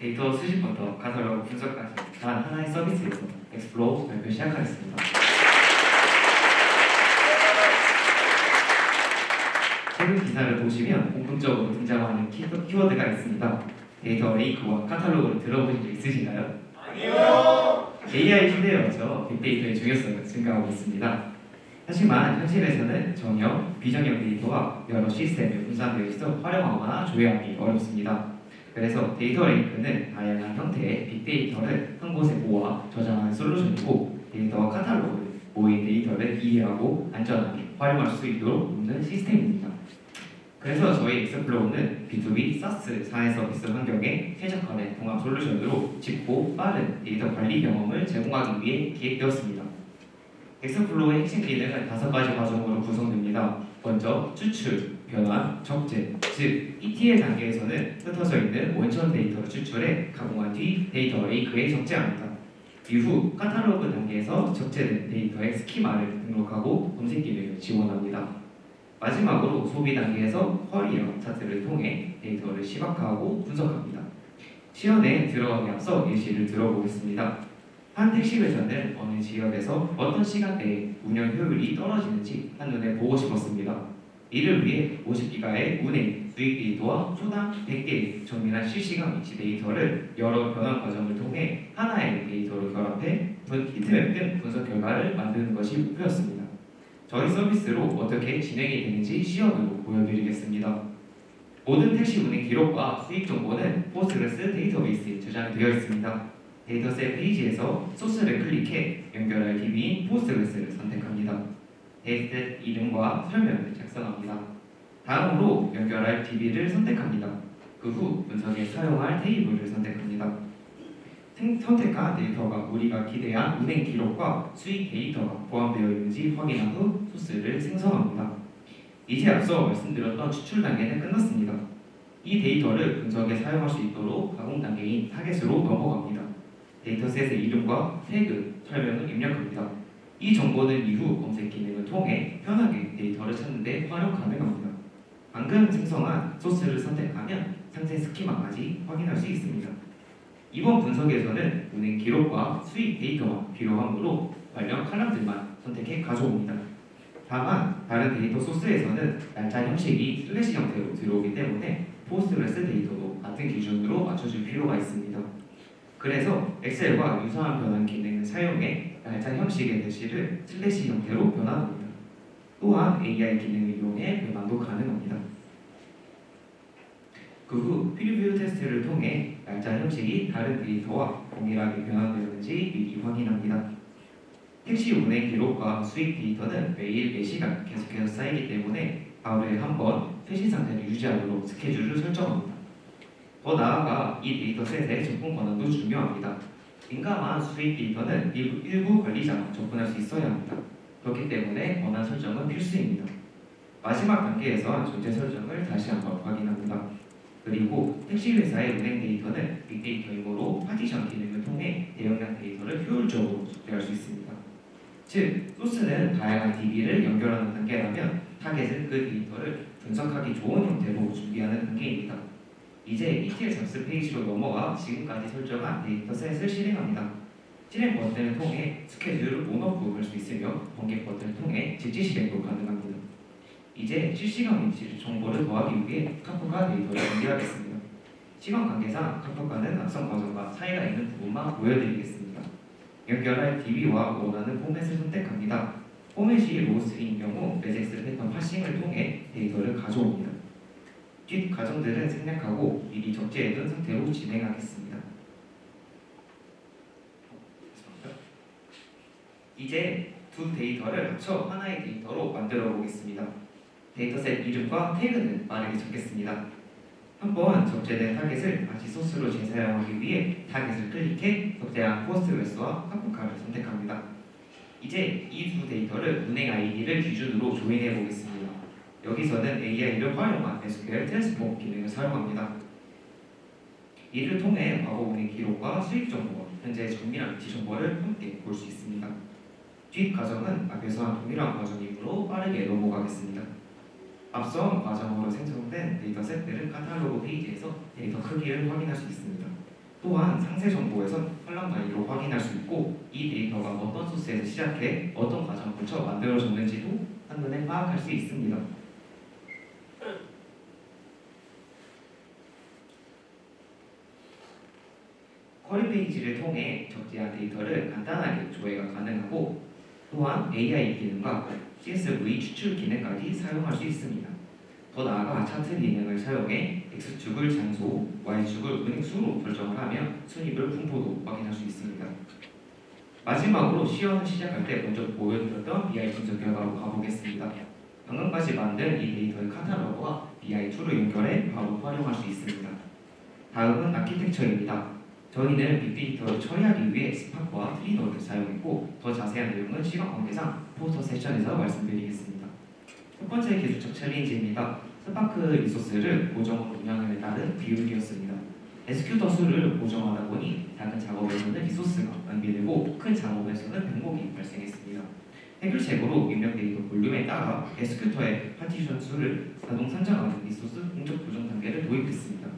데이터 수집부터 카탈로그 분석까지 단 하나의 서비스에서 엑스플로우 발표 시작하겠습니다. 최근 기사를 보시면 공통적으로 등장하는 키, 키워드가 있습니다. 데이터 레이크와 카탈로그를 들어보신 적 있으신가요? 아니요. AI 시대여서 빅데이터의 중요성은 증가하고 있습니다. 하지만 현실에서는 정형, 비정형 데이터와 여러 시스템에 분산되어 있어 활용하거나 조회하기 어렵습니다. 그래서 데이터 레이크는 다양한 형태의 빅데이터를 한 곳에 모아 저장하는 솔루션이고 데이터와 카탈로그, 모인 데이터를 이해하고 안전하게 활용할 수 있도록 돕는 시스템입니다. 그래서 저희 엑스플로우는 B2B SaaS 사회 서비스 환경에 최적화된 통합 솔루션으로 쉽고 빠른 데이터 관리 경험을 제공하기 위해 기획되었습니다. 엑스플로우의 핵심 기능은 다섯 가지 과정으로 구성됩니다. 먼저 추출, 변환, 적재, 즉 ETL 단계에서는 흩어져 있는 원천 데이터를 추출해 가공한 뒤 데이터 레이크에 적재합니다. 이후 카탈로그 단계에서 적재된 데이터의 스키마를 등록하고 검색 기능을 지원합니다. 마지막으로 소비 단계에서 쿼리와 차트를 통해 데이터를 시각화하고 분석합니다. 시연에 들어가기 앞서 예시를 들어보겠습니다. 한 택시 회사는 어느 지역에서 어떤 시간대에 운영 효율이 떨어지는지 한눈에 보고 싶었습니다. 이를 위해 50기가의 운행, 수익 데이터와 초당 100개의 정밀한 실시간 위치 데이터를 여러 변환 과정을 통해 하나의 데이터로 결합해 히트맵 등 분석 결과를 만드는 것이 목표였습니다. 저희 서비스로 어떻게 진행이 되는지 시연으로 보여드리겠습니다. 모든 택시 운행 기록과 수익 정보는 포스트그레스 데이터베이스에 저장되어 있습니다. 데이터셋 페이지에서 소스를 클릭해 연결할 DB인 포스트그레스를 선택합니다. 데이터셋 이름과 설명을 작성합니다. 다음으로 연결할 DB를 선택합니다. 그 후 분석에 사용할 테이블을 선택합니다. 생- 선택한 데이터가 우리가 기대한 운행 기록과 수익 데이터가 포함되어 있는지 확인한 후 소스를 생성합니다. 이제 앞서 말씀드렸던 추출 단계는 끝났습니다. 이 데이터를 분석에 사용할 수 있도록 가공 단계인 타겟으로 넘어갑니다. 데이터셋의 이름과 태그, 설명을 입력합니다. 이 정보는 이후 검색 기능을 통해 편하게 데이터를 찾는 데 활용 가능합니다. 방금 생성한 소스를 선택하면 상세 스키마까지 확인할 수 있습니다. 이번 분석에서는 운행 기록과 수익 데이터가 필요하므로 관련 칼럼들만 선택해 가져옵니다. 다만 다른 데이터 소스에서는 날짜 형식이 슬래시 형태로 들어오기 때문에 포스트그레스 데이터도 같은 기준으로 맞춰줄 필요가 있습니다. 그래서 엑셀과 유사한 변환 기능을 사용해 날짜 형식의 대시를 슬래시 형태로 변환합니다. 또한 AI 기능을 이용해 변환도 가능합니다. 그 후 프리뷰 테스트를 통해 날짜 형식이 다른 데이터와 동일하게 변환되었는지 미리 확인합니다. 택시 운행 기록과 수익 데이터는 매일 매시간 계속해서 쌓이기 때문에 하루에 한번 최신 상태를 유지하도록 스케줄을 설정합니다. 더 나아가 이 데이터셋의 접근 권한도 중요합니다. 민감한 수익 데이터는 일부, 관리자가 접근할 수 있어야 합니다. 그렇기 때문에 권한 설정은 필수입니다. 마지막 단계에서 존재 설정을 다시 한번 확인합니다. 그리고 택시 회사의 운행 데이터는 빅데이터이므로 파티션 기능을 통해 대용량 데이터를 효율적으로 적대할 수 있습니다. 즉, 소스는 다양한 DB를 연결하는 단계라면 타겟은 그 데이터를 분석하기 좋은 형태로 준비하는 단계입니다. 이제 ETL 작스 페이지로 넘어가 지금까지 설정한 데이터셋을 실행합니다. 실행 버튼을 통해 스케줄을 온오프 할수 있으며 번개 버튼을 통해 직지 실행도 가능합니다. 이제 실시간 위치 정보를 더하기 위해 카프카 데이터를 준비하겠습니다. 시간 관계상 카프카는 악성 과정과 차이가 있는 부분만 보여드리겠습니다. 연결할 DB와 원하는 포맷을 선택합니다. 포맷이 로스인 경우 레젝스 패턴 파싱을 통해 데이터를 가져옵니다. 뒷 과정들은 생략하고 미리 적재해둔 상태로 진행하겠습니다. 이제 두 데이터를 합쳐 하나의 데이터로 만들어 보겠습니다. 데이터셋 이름과 태그는 빠르게 적겠습니다. 한번 적재된 타겟을 다시 소스로 재사용하기 위해 타겟을 클릭해 적재한 포스트그레스와 카프카를 선택합니다. 이제 이 두 데이터를 운행 아이디를 기준으로 조인해 보겠습니다. 여기서는 AI를 활용한 SQL 트랜스폼 기능을 사용합니다. 이를 통해 과거 운행 기록과 수익 정보와 현재 정밀한 위치 정보를 함께 볼 수 있습니다. 뒷 과정은 앞에서 한 동일한 과정이므로 빠르게 넘어가겠습니다. 앞선 과정으로 생성된 데이터 셋들은 카탈로그 페이지에서 데이터 크기를 확인할 수 있습니다. 또한 상세 정보에선 컬럼 단위로 확인할 수 있고 이 데이터가 어떤 소스에서 시작해 어떤 과정을 거쳐 만들어졌는지도 한눈에 파악할 수 있습니다. 쿼리 페이지를 통해 적재한 데이터를 간단하게 조회가 가능하고 또한 AI 기능과 CSV 추출 기능까지 사용할 수 있습니다. 더 나아가 차트 기능을 사용해 X축을 장소, Y축을 은행수로 설정을 하며 순위별 분포도 확인할 수 있습니다. 마지막으로 시연을 시작할 때 먼저 보여드렸던 BI 분석 결과로 가보겠습니다. 방금까지 만든 이 데이터의 카탈로그와 BI 툴을 연결해 바로 활용할 수 있습니다. 다음은 아키텍처입니다. 저희는 빅데이터를 처리하기 위해 스파크와 트리너를 사용했고 더 자세한 내용은 시간 관계상 포스터 세션에서 말씀드리겠습니다. 첫 번째 기술적 챌린지입니다. 스파크 리소스를 고정 운영에 따른 비율이었습니다. SQ더 수를 고정하다 보니 작은 작업에서는 리소스가 낭비되고 큰 작업에서는 변곡이 발생했습니다. 해결책으로 입력 데이터 볼륨에 따라 SQ터의 파티션 수를 자동 산정하는 리소스 공적 조정 단계를 도입했습니다.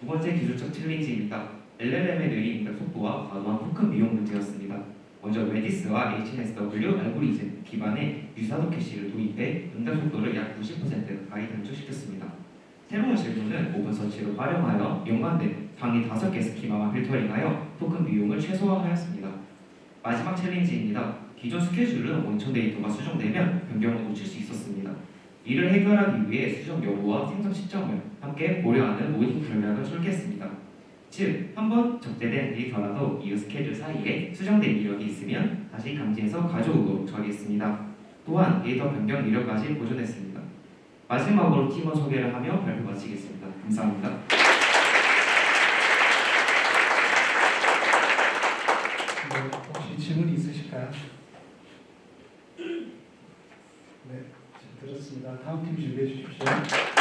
두 번째 기술적 챌린지입니다. LLM의 느린 입력 속도와 과도한 토큰 비용 문제였습니다. 먼저 레디스와 HNSW 알고리즘 기반의 유사도 캐시를 도입해 응답 속도를 약 90%가까이 단축시켰습니다. 새로운 질문은 오픈 서치를 활용하여 연관된 상위 5개 스키마만 필터링하여 토큰 비용을 최소화하였습니다. 마지막 챌린지입니다. 기존 스케줄은 원천 데이터가 수정되면 변경을 놓칠 수 있었습니다. 이를 해결하기 위해 수정 여부와 생성 시점을 함께 고려하는 모든 전략을 설계했습니다. 즉, 한 번 적재된 데이터라도 이 스케줄 사이에 수정된 이력이 있으면 다시 감지해서 가져오도록 처리했습니다. 또한 데이터 변경 이력까지 보존했습니다. 마지막으로 팀원 소개를 하며 발표 마치겠습니다. 감사합니다. 네, 혹시 질문 있으실까요? 네, 잘 들었습니다. 다음 팀 준비해 주십시오.